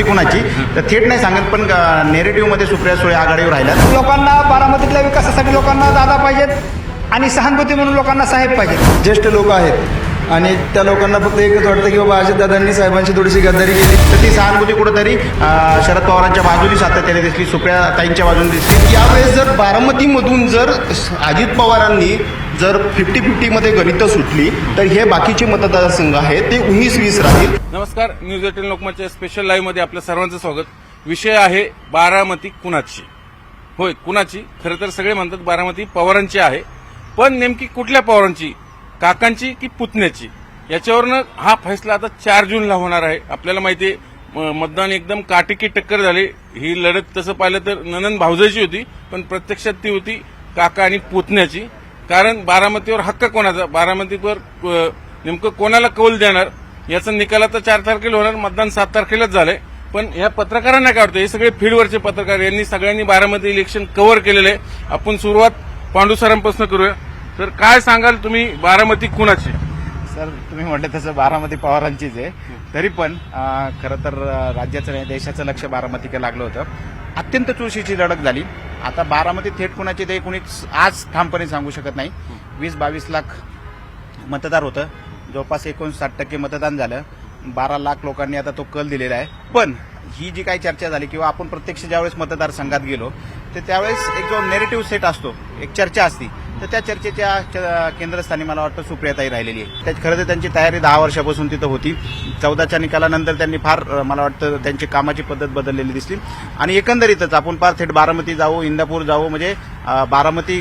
बारामती कुणाची? तर थेट नाही सांगत पण नेरेटिव्हमध्ये सुप्रिया सुळे आघाडीवर राहिल्यात. लोकांना बारामतीतल्या विकासासाठी लोकांना दादा पाहिजेत आणि सहानुभूती म्हणून लोकांना साहेब पाहिजेत. ज्येष्ठ लोक आहेत आणि त्या लोकांना फक्त एकच वाटतं की बाबा अजितदादांनी साहेबांची थोडीशी गद्दारी केली. तर ती सहानुभूती कुठंतरी शरद पवारांच्या बाजूनी सातत्याने दिसली सुप्रिया ताईंच्या बाजूने दिसली. यावेळेस जर बारामतीमधून जर अजित पवारांनी जर फिफ्टी फिफ्टीमध्ये गणितं सुटली तर हे बाकीचे मतदारसंघ आहेत ते उन्नीस वीस राहील. नमस्कार न्यूज एटीन लोकमतच्या स्पेशल लाईव्हमध्ये आपलं सर्वांचं स्वागत. विषय आहे बारामती कुणाची? होय कुणाची? खरं तर सगळे म्हणतात बारामती पवारांची आहे. पण नेमकी कुठल्या पवारांची? काकांची की पुतण्याची? याच्यावरनं हा फैसला आता चार जूनला होणार आहे. आपल्याला माहिती आहे म- मतदान एकदम काटेकी टक्कर झाले. ही लढत तसं पाहिलं तर ननन भावजायची होती पण प्रत्यक्षात ती होती काका आणि पुतण्याची. कारण बारामतीवर हक्क कोणाचा? बारामतीवर नेमकं कोणाला कौल देणार? याचा निकाल आता चार तारखेला होणार मतदान सात तारखेलाच झालंय. पण या पत्रकारांना काय वाटतं? हे सगळे फील्डवरचे पत्रकार यांनी सगळ्यांनी बारामती इलेक्शन कव्हर केलेलं. आहे आपण सुरुवात पांडुसरांपासून करूया. तर काय सांगाल तुम्ही बारामती कुणाची? सर तुम्ही म्हटलं तसं बारामती पवारांचीच आहे तरी पण खरं तर राज्याचं नाही देशाचं लक्ष बारामतीकडे लागलं होतं. अत्यंत चुरशीची लढत झाली. आता बारामती थेट कुणाची ते कुणीच आज ठामपणे सांगू शकत नाही. वीस बावीस लाख मतदार होतं. जवळपास एकोणसाठ टक्के मतदान झालं. बारा लाख लोकांनी आता तो कल दिलेला आहे. पण ही जी काही चर्चा झाली किंवा आपण प्रत्यक्ष ज्यावेळेस मतदारसंघात गेलो तर त्यावेळेस एक जो नेरेटिव्ह सेट असतो एक चर्चा असती तर त्या चर्चेच्या केंद्रस्थानी मला वाटतं सुप्रियाताई राहिलेली आहे त्या खरं तर त्यांची तयारी दहा वर्षापासून तिथं होती. चौदाच्या निकालानंतर त्यांनी फार मला वाटतं त्यांची कामाची पद्धत बदललेली दिसली. आणि एकंदरीतच आपण फार थेट बारामती जाऊ इंदापूर जाऊ म्हणजे बारामती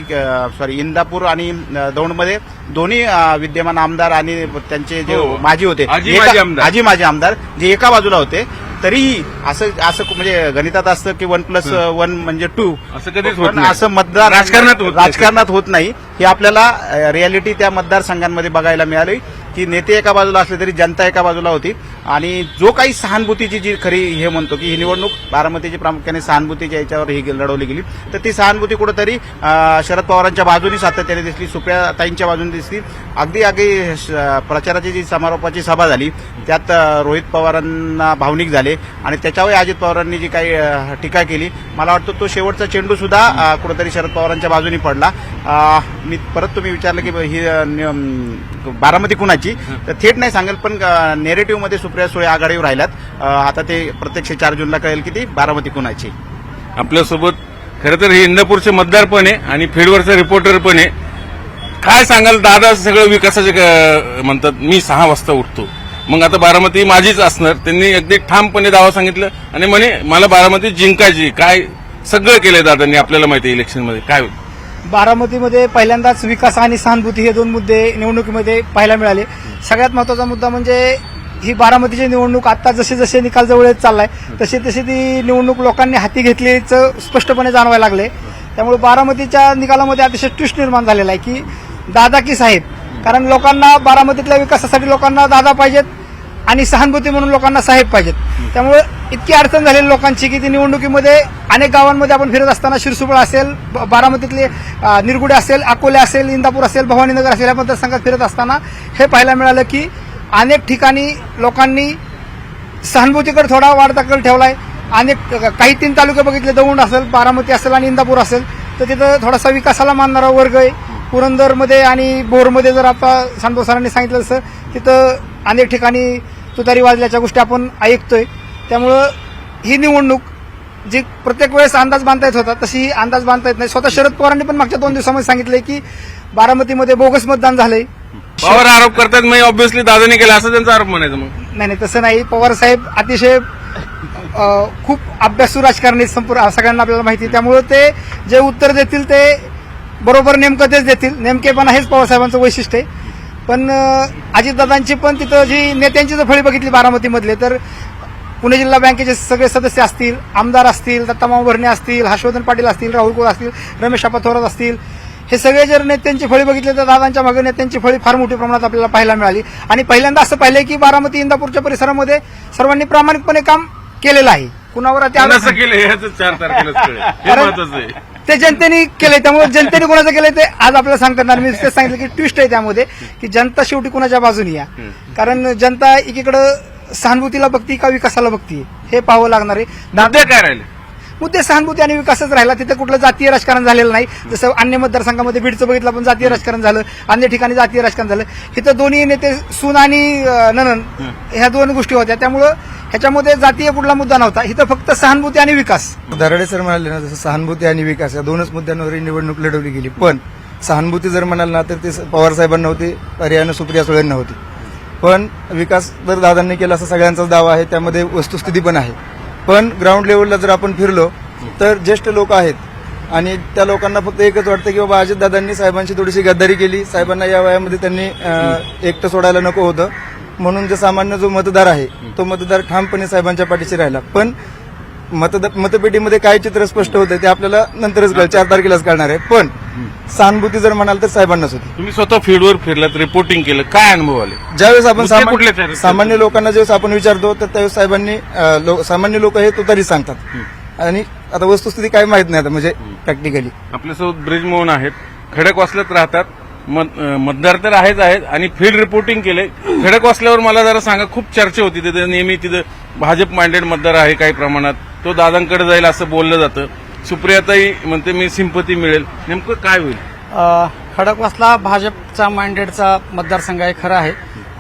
सॉरी इंदापूर आणि दौंडमध्ये दोन्ही विद्यमान आमदार आणि त्यांचे जे हो. माजी होते. आजी माजी आमदार जे एका बाजूला होते. तरीही असं असं म्हणजे गणितात असतं की वन प्लस वन म्हणजे टू असं कधीच होत पण नाही. असं मतदार राजकारणात होत नाही. राजकारणात होत नाही हे आपल्याला रियालिटी त्या मतदारसंघांमध्ये बघायला मिळाली की नेते एका बाजूला असले तरी जनता एका बाजूला होती. आणि जो काही सहानुभूतीची जी खरी हे म्हणतो की ही निवडणूक बारामतीची प्रामुख्याने सहानुभूतीच्या याच्यावर ही लढवली गेली. तर ती सहानुभूती कुठंतरी शरद पवारांच्या बाजूनी सातत्याने दिसली सुप्रिया ताईंच्या बाजूने दिसली. अगदी अगदी श- प्रचाराची जी समारोपाची सभा झाली त्यात रोहित पवारांना भावनिक झाले आणि त्याच्यावर अजित पवारांनी जी काही टीका केली मला वाटतं तो शेवटचा चेंडू सुद्धा कुठंतरी शरद पवारांच्या बाजूने पडला. मी परत तुम्ही विचारलं की ही बारामती कुणाची? तर थेट नाही सांगेल पण नेरेटिव्हमध्ये सुप्रिया सुळे आघाडीवर राहिल्यात. आता ते प्रत्यक्ष चार जूनला कळेल की ती बारामती कुणाची आपल्यासोबत खरं तर हे इंदापूरचे मतदार पण आहे आणि फील्डवरचे रिपोर्टर पण आहे. काय सांगाल दादा सगळं विकासाचे म्हणतात मी सहा वाजता उठतो. मग आता बारामती माझीच असणार. त्यांनी अगदी ठामपणे दावा सांगितलं आणि म्हणे मला बारामती जिंकायची काय सगळं केलंय दादांनी आपल्याला माहिती इलेक्शनमध्ये. काय होईल? बारामतीमध्ये पहिल्यांदाच विकास आणि सहानुभूती हे दोन मुद्दे निवडणुकीमध्ये पाहायला मिळाले. सगळ्यात महत्त्वाचा मुद्दा म्हणजे ही बारामतीची निवडणूक आता जसे जसे निकाल जवळ येत चाललाय तशी तशी ती निवडणूक लोकांनी हाती घेतल्याचं स्पष्टपणे जाणवायला लागले. त्यामुळे बारामतीच्या निकालामध्ये अतिशय ट्विस्ट निर्माण झालेला आहे की दादा की साहेब? कारण लोकांना बारामतीतल्या विकासासाठी लोकांना दादा पाहिजेत आणि सहानुभूती म्हणून लोकांना साहेब पाहिजेत. त्यामुळे इतकी अडचण झालेली लोकांची की ती निवडणुकीमध्ये अनेक गावांमध्ये आपण फिरत असताना शिरसुबळ असेल ब- बारामतीतले निरगुडे असेल अकोले असेल इंदापूर असेल भवानीनगर असेल या मतदारसंघात फिरत असताना हे पाहायला मिळालं की अनेक ठिकाणी लोकांनी सहानुभूतीकडे थोडा वाढता कल ठेवलाय. अनेक काही तीन तालुके बघितले दौंड असेल बारामती असेल आणि इंदापूर असेल. तर तिथं थोडासा विकासाला मानणारा वर्ग आहे. पुरंदरमध्ये आणि बोरमध्ये जर आता सांडो सरांनी सांगितलं तसं तिथं अनेक ठिकाणी तुतारी वाजल्याच्या गोष्टी आपण ऐकतोय. त्यामुळं ही निवडणूक जी प्रत्येक वेळेस अंदाज बांधता येत होता तशी अंदाज बांधता येत नाही. स्वतः शरद पवारांनी पण मागच्या दोन दिवसामध्ये सांगितलंय की बारामतीमध्ये बोगस मतदान झालंय. पवार आरोप करतात मग ऑब्व्हियसली दादाने केला असं त्यांचा आरोप म्हणायचं मग. नाही नाही तसं नाही. पवार साहेब अतिशय खूप अभ्यासू राजकारणी संपूर्ण सगळ्यांना आपल्याला माहिती आहे. त्यामुळे ते जे उत्तर देतील ते बरोबर नेमकं तेच देतील. नेमकेपणा हेच पवार साहेबांचं वैशिष्ट्य आहे. पण अजितदादांची पण तिथं जी नेत्यांची जर फळी बघितली बारामतीमधले तर पुणे जिल्हा बँकेचे सगळे सदस्य असतील आमदार असतील दत्तामाव भरणे असतील हर्षवर्धन पाटील असतील राहुल कोळ असतील रमेश थोरात असतील हे सगळे जर नेत्यांची फळी बघितली तर दादांच्या मागे नेत्यांची फळी फार मोठ्या प्रमाणात आपल्याला पाहायला मिळाली. आणि पहिल्यांदा असं पाहिलंय की बारामती इंदापूरच्या परिसरामध्ये सर्वांनी प्रामाणिकपणे काम केलेलं आहे. कुणावर कारण- ते जनतेने केलंय त्यामुळे जनतेने कोणाचं केलंय ते आज आपल्याला सांगता येणार मी तेच सांगितलं की ट्विस्ट आहे त्यामध्ये की जनता शेवटी कुणाच्या बाजूनी या. कारण जनता एकीकडं सहानुभूतीला बघती का विकासाला बघती? हे पाहावं लागणार आहे. काय राहिले? मुद्दे सहानुभूती आणि विकासच राहिला. तिथे कुठलं जातीय राजकारण झालेलं नाही. जसं अन्य मतदारसंघामध्ये बीडचं बघितलं पण जातीय राजकारण झालं. अन्य ठिकाणी जातीय राजकारण झालं. इथं दोन्ही नेते सून आणि ननन ह्या दोन गोष्टी होत्या. त्यामुळं ह्याच्यामध्ये जातीय कुठला मुद्दा नव्हता. इथं फक्त सहानुभूती आणि विकास. दराडे सर म्हणाले ना जसं सहानुभूती आणि विकास या दोनच मुद्द्यांवर ही निवडणूक लढवली गेली. पण सहानुभूती जर म्हणाल ना तर ते पवार साहेबांना होती पर्यायानं सुप्रिया सुळेंना होती. पण विकास जर दादांनी केला असा सगळ्यांचाच दावा आहे. त्यामध्ये वस्तुस्थिती पण आहे. पण ग्राउंड लेवलला जर आपण फिरलो तर ज्येष्ठ लोक आहेत. आणि त्या लोकांना फक्त एकच वाटतं की बाबा अजितदादांनी साहेबांची थोडीशी गद्दारी केली. साहेबांना या वयामध्ये त्यांनी एकटं सोडायला नको होतं. म्हणून जे सामान्य जो मतदार आहे तो मतदार ठामपणे साहेबांच्या पाठीशी राहिला. पण मतदा मतपेटीमध्ये काय चित्र स्पष्ट होतं ते आपल्याला नंतरच कळेल. चार तारखेलाच कळणार आहे. पण सहानुभूती जर म्हणाल तर साहेबांनाच होती तुम्ही स्वतः फील्डवर फिरलात रिपोर्टिंग केलं. काय अनुभव आले? ज्यावेळेस आपण मुद्दे कुठले आहेत? सामान्य लोकांना ज्यावेळेस आपण विचारतो तर त्यावेळेस साहेबांनी अं, लो- सामान्य लोक हे तो तरी सांगतात. आणि आता वस्तुस्थिती काय माहीत नाही आता म्हणजे प्रॅक्टिकली आपल्यासोबत ब्रिजमोहन आहेत. खडकवासल्यात राहतात. मत- अं, मतदार तर आहेच आहेत आणि फील्ड रिपोर्टिंग केले खडकवासल्यावर मला जरा सांगा खूप चर्चा होती तिथे. नेहमी तिथं भाजप माइंडेड मतदार आहे काही प्रमाणात. तो दादांकडे जाईल असं बोललं जातं. सुप्रियाताई म्हणते मी सिंपती मिळेल. नेमकं काय होईल? खडकवासला भाजपचा माइंडेडचा मतदारसंघ आहे खरा आहे.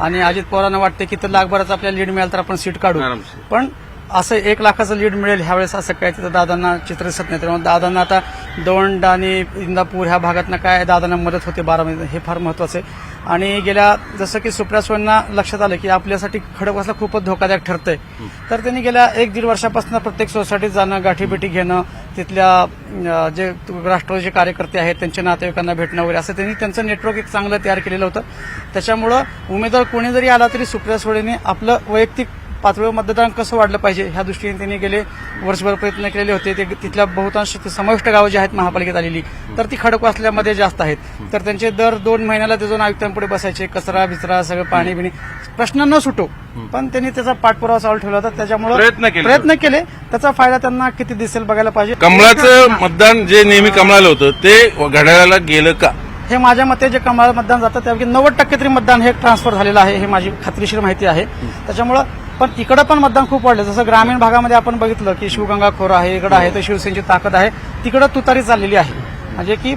आणि अजित पवारांना वाटते की तर लाखभराचा आपल्याला लीड मिळालं तर आपण सीट काढू. आरामशीर. पण असं एक लाखाचं लीड मिळेल ह्यावेळेस असं काय तिथं दादांना चित्र दिसत नाही. त्यामुळे दादांना आता दोंड आणि इंदापूर ह्या भागातनं काय दादांना मदत होते बारामती हे फार महत्वाचं आहे. आणि गेल्या जसं की सुप्रिया सुळेंना लक्षात आलं की आपल्यासाठी खडकवासला खूपच धोकादायक ठरतंय. तर त्यांनी गेल्या एक दीड वर्षापासून प्रत्येक सोसायटीत जाणं गाठीभेटी घेणं तिथल्या जे राष्ट्रवादीचे कार्यकर्ते आहेत त्यांच्या नातेवाईकांना भेटणं वगैरे असं त्यांनी त्यांचं नेटवर्क एक चांगलं तयार केलेलं होतं. त्याच्यामुळं उमेदवार कोणी जरी आला तरी सुप्रिया सुळेने आपलं वैयक्तिक पातळीवर मतदान कसं वाढलं पाहिजे ह्या दृष्टीने त्यांनी गेले वर्षभर प्रयत्न केलेले होते. ते तिथल्या बहुतांश ते समाविष्ट गावं जी आहेत महापालिकेत आलेली तर ती खडकवासल्यामध्ये जास्त आहेत. तर त्यांचे दर दोन महिन्याला ते जाऊन आयुक्तांपुढे बसायचे. कचरा बिचरा सगळं पाणी बिणी. प्रश्न न सुटो. पण त्यांनी त्याचा पाठपुरावा चालू ठेवला होता. त्याच्यामुळे प्रयत्न केले. प्रयत्न केले. त्याचा फायदा त्यांना किती दिसेल बघायला पाहिजे. कमळाचं मतदान जे नेहमी कमळाला होतं ते घड्याळाला गेलं का? हे माझ्या मते जे कमळा मतदान जातं त्यापैकी नव्वद टक्के तरी मतदान हे ट्रान्सफर झालेलं आहे हे माझी खात्रीशीर माहिती आहे. त्याच्यामुळं पण इकडं पण मतदान खूप वाढलं. जसं ग्रामीण भागामध्ये आपण बघितलं की शिवगंगा खोरं आहे इकडं आहे तर शिवसेनेची ताकद आहे. तिकडं तुतारी चाललेली आहे. म्हणजे की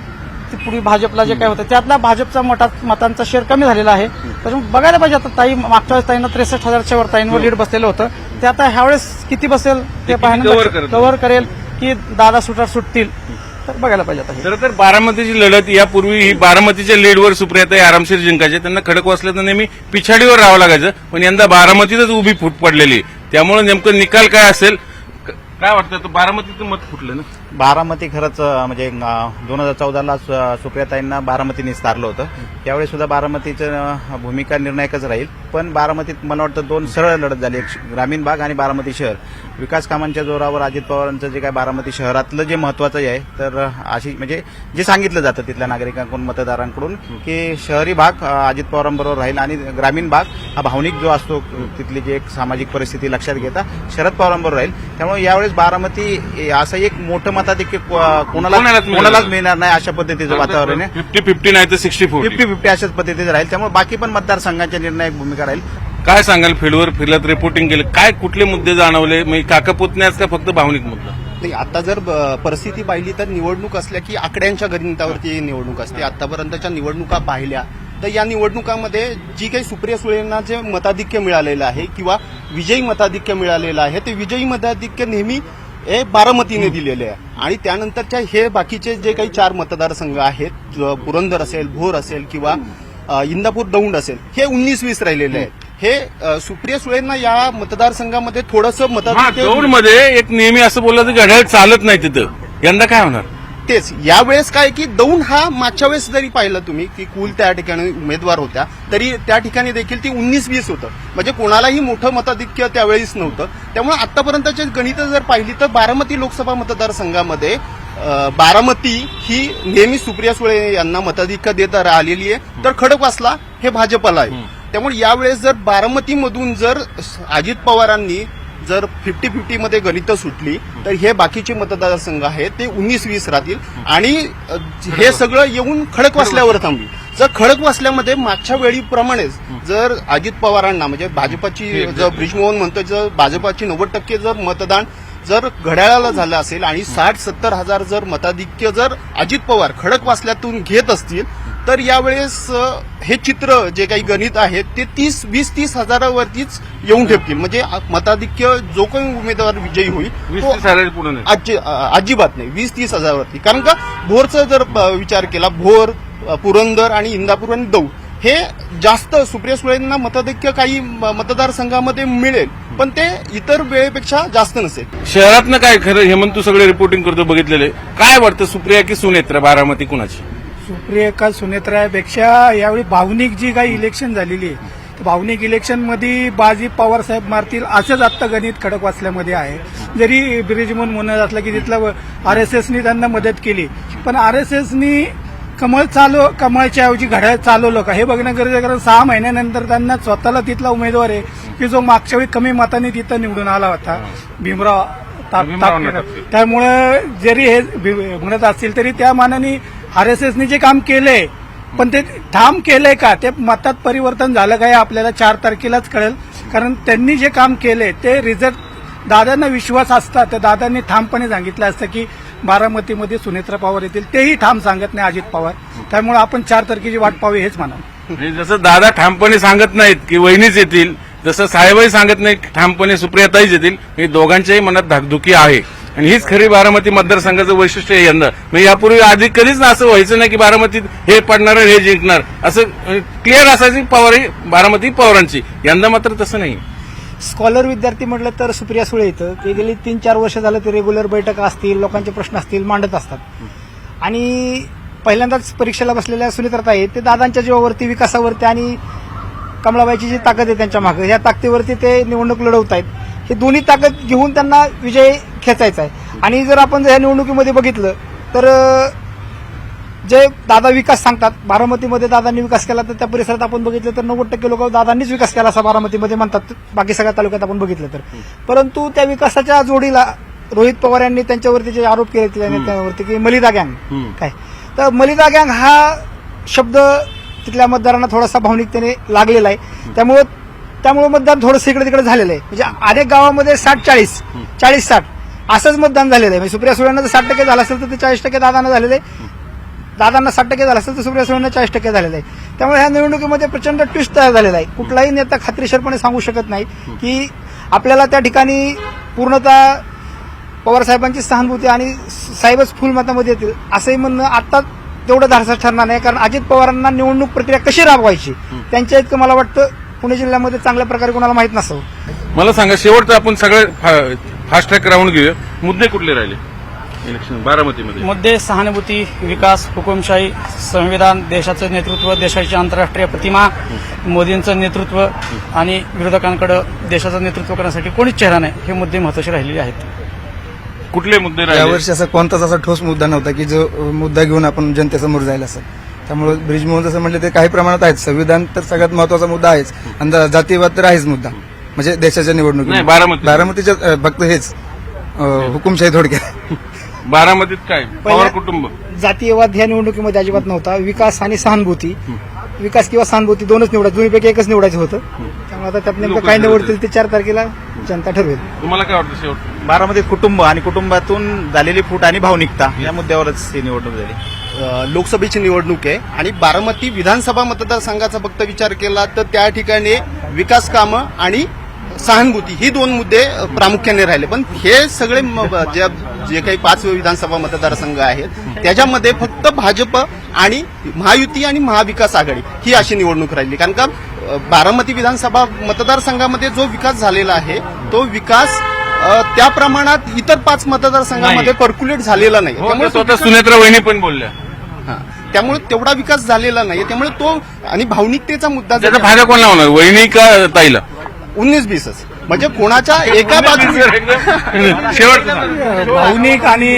ती पूर्वी भाजपला जे काय होतं त्यातला भाजपचा मोठा मतांचा शेअर कमी झालेला आहे. त्याच्यामुळे बघायला पाहिजे आता ताई मागच्या वेळेस ताईंना त्रेसष्ट हजारच्या वर ताईंवर लीड बसलेलं होतं. ते आता ह्यावेळेस किती बसेल ते करेल. कव्हर करेल. की दादा सुटार सुटतील. तर बघायला पाहिजे आता हे. खरं तर बारामतीची लढत यापूर्वी ही बारामतीच्या लीडवर सुप्रियाताई आरामशीर जिंकायचे. त्यांना खडक वाचलं तर नेहमी पिछाडीवर राहावं लागायचं. पण यंदा बारामतीतच उभी फूट पडलेली. त्यामुळे नेमकं निकाल काय असेल? क- काय वाटतं तर बारामतीचं मत फुटलं ना? बारामती खरंच म्हणजे दोन हजार चौदाला सुप्रियाताईंना बारामतीने स्थारलं होतं. त्यावेळी सुद्धा बारामतीचं भूमिका निर्णायकच राहील. पण बारामतीत मला वाटतं दोन सरळ लढत झाली. एक श- ग्रामीण भाग आणि बारामती शहर. विकास कामांच्या जोरावर अजित पवारांचं जे काय बारामती शहरातलं जे महत्वाचं आहे तर अशी म्हणजे जे सांगितलं जातं तिथल्या नागरिकांकडून मतदारांकडून की शहरी भाग अजित पवारांबरोबर राहील आणि ग्रामीण भाग हा भावनिक जो असतो तिथली जी एक सामाजिक परिस्थिती लक्षात घेता शरद पवारांबरोबर राहील. त्यामुळे यावेळेस बारामती असं एक मोठं मताधिक्य को- कोणाला कोणालाच मिळणार कोणालाच नाही. मिळणार नाही अशा पद्धतीचं वातावरण आहे. फिफ्टी फिफ्टी नाही तर सिक्स्टी फिफ्टी फिफ्टी अशाच पद्धतीचं राहील. त्यामुळे बाकी पण मतदारसंघांच्या निर्णायक भूमिका राहील. काय सांगाल फील्डवर? फिरलात रिपोर्टिंग केलं. काय कुठले मुद्दे जाणवले? म्हणजे काका पुतण्यास का फक्त भावनिक मुद्दा? नाही आता जर परिस्थिती पाहिली तर निवडणूक असल्या की आकड्यांच्या गणितावरती निवडणूक असते. आतापर्यंतच्या निवडणुका पाहिल्या तर या निवडणुकामध्ये जी काही सुप्रिया सुळेंना जे मताधिक्य मिळालेलं आहे किंवा विजयी मताधिक्य मिळालेलं आहे ते विजयी मताधिक्य नेहमी हे बारामतीने दिलेले आहे. आणि त्यानंतरच्या हे बाकीचे जे काही चार मतदारसंघ आहेत पुरंदर असेल भोर असेल किंवा इंदापूर दौंड असेल हे उन्नीस वीस राहिलेले आहेत. हे सुप्रिया सुळेंना या मतदारसंघामध्ये थोडंसं मतदार दौंडमध्ये मध्ये एक नेहमी असं बोललं तर घड्याळ चालत नाही तिथं. यंदा काय होणार? तेच यावेळेस काय की दौंड हा मागच्या वेळेस जरी पाहिलं तुम्ही की कुल त्या ठिकाणी उमेदवार होत्या तरी त्या ठिकाणी देखील ती उन्नीस वीस होतं. म्हणजे कोणालाही मोठं मताधिक्य त्यावेळेस नव्हतं. त्यामुळे आतापर्यंतची गणितं जर पाहिली तर बारामती लोकसभा मतदारसंघामध्ये बारामती ही नेहमी सुप्रिया सुळे यांना मताधिक्य देत आलेली आहे. तर खडकवासला हे भाजपला आहे. त्यामुळे यावेळेस जर बारामतीमधून जर अजित पवारांनी जर फिफ्टी फिफ्टी मध्ये गणितं सुटली तर हे बाकीचे मतदारसंघ आहेत ते उन्नीस वीस राहतील. आणि हे सगळं येऊन खडक वाचल्यावर थांबली जर खडकवासल्यामध्ये मागच्या वेळीप्रमाणेच जर अजित पवारांना म्हणजे भाजपाची जर ब्रिजमोहन म्हणतो जर भाजपाची नव्वद टक्के जर मतदान जर घड्याळाला झालं असेल आणि साठ सत्तर हजार जर मताधिक्य जर अजित पवार खडकवासल्यातून घेत असतील तर यावेळेस हे चित्र जे काही गणित आहे ते तीस वीस तीस हजारावरतीच येऊन ठेपतील. म्हणजे मताधिक्य जो काही उमेदवार विजयी होईल अजिबात नाही. वीस तीस हजारावरती. कारण का भोरचा जर विचार केला भोर पुरंदर आणि इंदापूर आणि दौ हे जास्त सुप्रिया सुळेंना मताधिक्य काही म- मतदारसंघामध्ये मिळेल पण ते इतर वेळेपेक्षा जास्त नसेल. शहरातनं काय खरं हेमंत तू सगळे रिपोर्टिंग करतो बघितलेले. काय वाटतं सुप्रिया की सुनेत्र बारामती कुणाची? सुप्रियका सुनेत्रापेक्षा यावेळी भावनिक जी काही इलेक्शन झालेली आहे भावनिक इलेक्शनमध्ये बाजी पवार साहेब मारतील असंच आत्ता गणित खडक वाचल्यामध्ये आहे. जरी ब्रिजमोहन म्हणत असला की तिथलं आर एस एसनी त्यांना मदत केली पण आर एस एसनी कमळ चालव कमळच्या ऐवजी घड्याळ चालवलं का हे बघणं गरजेचं. कारण सहा महिन्यानंतर त्यांना स्वतःला तिथला उमेदवार आहे की जो मागच्या वेळी कमी मतांनी तिथं निवडून आला होता. भीमराव. त्यामुळे जरी हे म्हणत असतील तरी त्या मानाने आर एस एसनी जे काम केलंय पण ते ठाम केलंय का? ते मतात परिवर्तन झालं का हे आपल्याला चार तारखेलाच कळेल. कारण त्यांनी जे काम केलंय ते रिझल्ट दादांना विश्वास असता. तर दादांनी ठामपणे सांगितलं असतं की बारामतीमध्ये सुनेत्रा पवार येतील तेही ठाम सांगत नाही अजित पवार. त्यामुळे आपण चार तारखेची वाट पाहू हेच म्हणा जसं दादा ठामपणे सांगत नाहीत की वहिनीच येतील जसं साहेबही सांगत नाही ठामपणे सुप्रियाताईच येतील हे दोघांच्याही मनात धाकधुकी आहे. आणि हीच खरी बारामती मतदारसंघाचं वैशिष्ट्य आहे यंदा. म्हणजे यापूर्वी आधी कधीच ना असं व्हायचं नाही की बारामतीत हे पडणार हे जिंकणार. असं क्लिअर असायची पवार ही बारामती पवारांची. यंदा मात्र तसं नाही. स्कॉलर विद्यार्थी म्हटलं तर सुप्रिया सुळे इथं. ते गेली तीन चार वर्ष झालं ते रेग्युलर बैठका असतील लोकांचे प्रश्न असतील मांडत असतात. आणि पहिल्यांदाच परीक्षेला बसलेल्या सुनित्रता आहेत ते दादांच्या जीवावरती विकासावरती आणि कमलाबाईची जी ताकद आहे त्यांच्या मागे ह्या ताकदीवरती ते निवडणूक लढवत आहेत. हे दोन्ही ताकद घेऊन त्यांना विजय खेचायचा आहे. आणि जर आपण ह्या निवडणुकीमध्ये बघितलं तर जे दादा विकास सांगतात बारामतीमध्ये दादांनी विकास केला तर त्या परिसरात आपण बघितलं तर नव्वद टक्के लोक दादांनीच विकास केला असा बारामतीमध्ये म्हणतात. बाकी सगळ्या तालुक्यात आपण बघितलं तर. परंतु त्या विकासाच्या जोडीला रोहित पवार यांनी त्यांच्यावरती जे आरोप केले त्या नेत्यांवरती की मलिदा गँग काय? तर मलिदा गँग हा शब्द तिथल्या मतदारांना थोडासा भावनिकतेने लागलेला आहे. त्यामुळं त्यामुळे मतदान थोडंसं इकडे तिकडे झालेलं आहे. म्हणजे अनेक गावामध्ये साठ चाळीस चाळीस साठ असंच मतदान झालेलं आहे. म्हणजे सुप्रिया सुळेंना जर साठ टक्के झालं असेल तर ते चाळीस टक्के दादांना झालेलं आहे. दादांना साठ टक्के झाला असेल तर सुप्रिया सुळेंना चाळीस टक्के झालेलं आहे. त्यामुळे ह्या निवडणुकीमध्ये प्रचंड ट्विस्ट तयार झालेला आहे. कुठलाही नेता खात्रीशीरपणे सांगू शकत नाही की आपल्याला त्या ठिकाणी पूर्णतः पवार साहेबांची सहानुभूती आणि साहेबच फुल मतामध्ये येतील असंही म्हणणं आता तेवढं धाडसा ठरणार नाही. कारण अजित पवारांना निवडणूक प्रक्रिया कशी राबवायची त्यांच्या इतकं मला वाटतं पुणे जिल्ह्यामध्ये चांगल्या प्रकारे कोणाला माहीत नसावं. मला सांगा शेवटचं आपण सगळे फास्ट ट्रॅक राहून घेऊया. मुद्दे कुठले राहिले? इलेक्शन बारामतीमध्ये. मुद्दे सहानुभूती विकास हुकुमशाही संविधान देशाचं नेतृत्व देशाची आंतरराष्ट्रीय प्रतिमा मोदींचं नेतृत्व आणि विरोधकांकडे देशाचं नेतृत्व करण्यासाठी कोणीच चेहरा नाही हे मुद्दे महत्त्वाचे राहिलेले आहेत. कुठले मुद्दे राहिले? यावर्षी असा कोणताच असा ठोस मुद्दा नव्हता की जो मुद्दा घेऊन आपण जनतेसमोर जायला असं. त्यामुळे ब्रिजमोहन जसं म्हटलं ते काही प्रमाणात आहेत. संविधान तर सगळ्यात महत्त्वाचा मुद्दा आहेच. आणि दा- जातीयवाद तर आहेच मुद्दा. म्हणजे देशाच्या निवडणुकीत. नाही, बारामती. बारामतीच्या फक्त हेच. हुकुमशाही थोडक्यात. बारामतीत काय? पवार पहिल्या- कुटुंब जातीयवाद ह्या निवडणुकीमध्ये अजिबात नव्हता. विकास आणि सहानुभूती. विकास किंवा सहानुभूती दोनच निवडायचं. दोन्हीपैकी एकच निवडायचं होतं. त्यामुळे आता त्यात नेमकं लोकं काय. निवडतील ते चार तारखेला जनता ठरवेल. तुम्हाला काय वाटतं शेवट? बारामतीत कुटुंब आणि कुटुंबातून झालेली फूट आणि भावनिकता या मुद्द्यावरच ही निवडणूक झाली. अ, लोकसभेची निवडणूक आहे आणि बारामती विधानसभा मतदारसंघाचा फक्त विचार केला तर त्या ठिकाणी विकास कामं आणि सहानुभूती ही दोन मुद्दे प्रामुख्याने राहिले. पण हे सगळे जे काही पाच विधानसभा मतदारसंघ आहेत त्याच्यामध्ये फक्त भाजप आणि महायुती आणि महाविकास आघाडी ही अशी निवडणूक राहिली. कारण का बारामती विधानसभा मतदारसंघामध्ये जो विकास झालेला आहे तो विकास त्या प्रमाणात इतर पाच मतदारसंघामध्ये पर्क्युलेट झालेला नाही. हो, त्यामुळे स्वतः सुनेत्रा वहिनी पण बोलल्या. त्यामुळे तेवढा विकास झालेला नाही. त्यामुळे तो आणि भावनिकतेचा मुद्दा फायदा कोणाला होणार वहिनी का ताईला? उन्नीस बीसच म्हणजे कोणाच्या एका बाजूने एकदम शेवट भावनिक आणि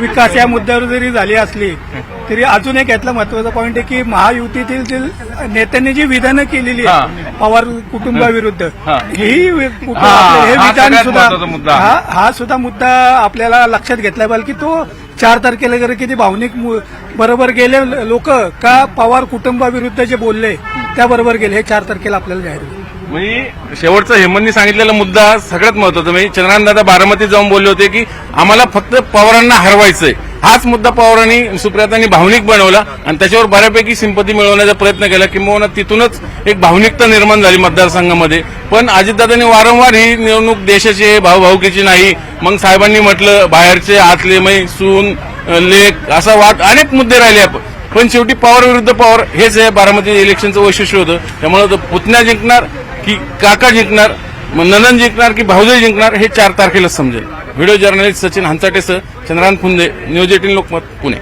विकास या मुद्द्यावर जरी झाली असली तरी अजून एक यातला महत्त्वाचा पॉईंट आहे की महायुतीतील जे नेत्यांनी जी विधानं केलेली हा. आहेत पवार कुटुंबाविरुद्ध हा. ही विधान सुद्धा आहे. हा हा सुद्धा मुद्दा आपल्याला लक्षात घेतला पाहिजे की तो चार तारखेला जर किती भावनिक बरोबर गेले लोक का पवार कुटुंबाविरुद्ध जे बोलले त्याबरोबर गेले हे चार तारखेला आपल्याला जाहीर मी म्हणजे शेवटचा हेमंतनी सांगितलेला मुद्दा सगळ्यात महत्त्वाचा. म्हणजे चंद्रकांत दादा जाऊन बोलले होते की आम्हाला फक्त पवारांना हरवायचंय. हाच मुद्दा पवारांनी सुप्रियातांनी भावनिक बनवला आणि त्याच्यावर बऱ्यापैकी सिंपती मिळवण्याचा प्रयत्न केला. किंवा तिथूनच एक भावनिकता निर्माण झाली मतदारसंघामध्ये. पण अजितदादांनी वारंवार ही निवडणूक देशाची भाऊभाऊकीची नाही. मग साहेबांनी म्हटलं बाहेरचे आतले मै सून लेख असा वाद अनेक मुद्दे राहिले आपण पण शेवटी पवार विरुद्ध पवार हेच आहे. बारामती इलेक्शनचं वैशिष्ट्य होतं. त्यामुळे पुतण्या जिंकणार की काका जिंकणार मग ननन जिंकणार की भाऊजय जिंकणार हे चार तारखेला समजेल. व्हिडिओ जर्नलिस्ट सचिन हंचाटेसह चंद्रांत फुंदे न्यूज एटीन लोकमत पुणे.